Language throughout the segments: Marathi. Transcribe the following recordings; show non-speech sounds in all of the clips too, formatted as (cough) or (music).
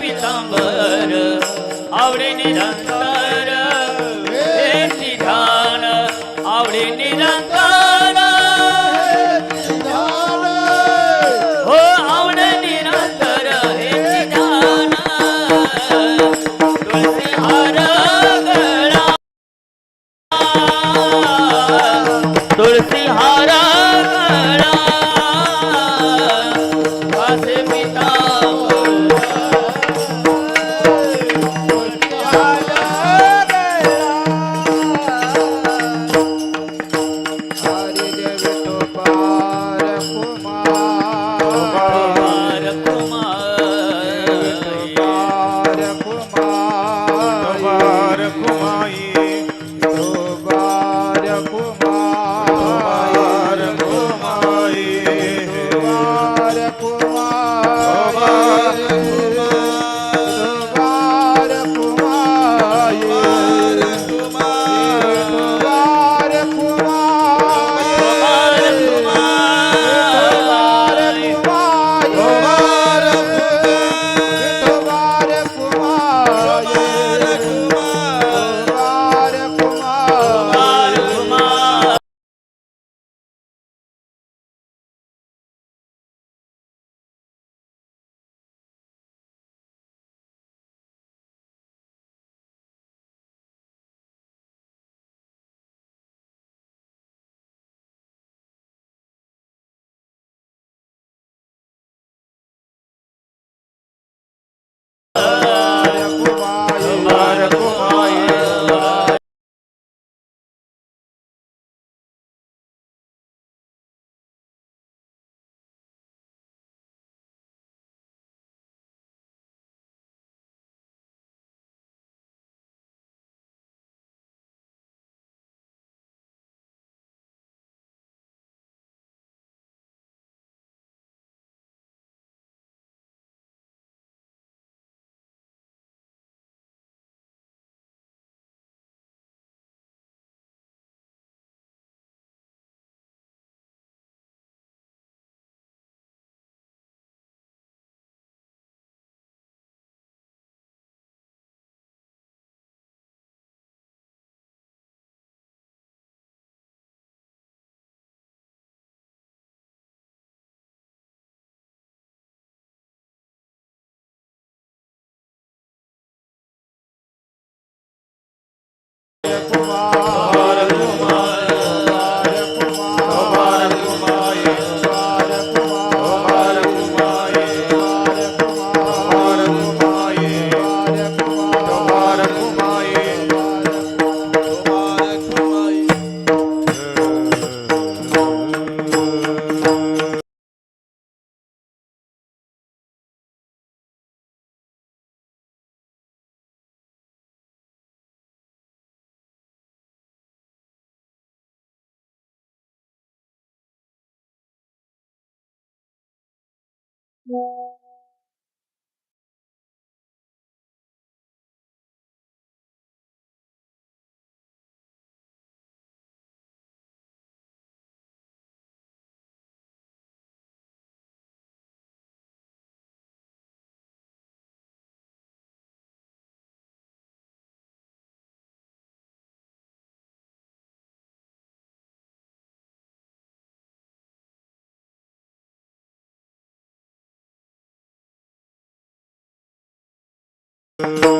पितांबर आवडे निरंतर हेची ध्यान आवडे निरंतर. हो आवडे निरंतर हे निधान. तुळसी हार गळा. तुळसी हार yeah. Yeah. (laughs) Thank.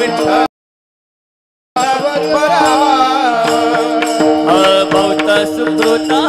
विठ्ठल भवत सुकृता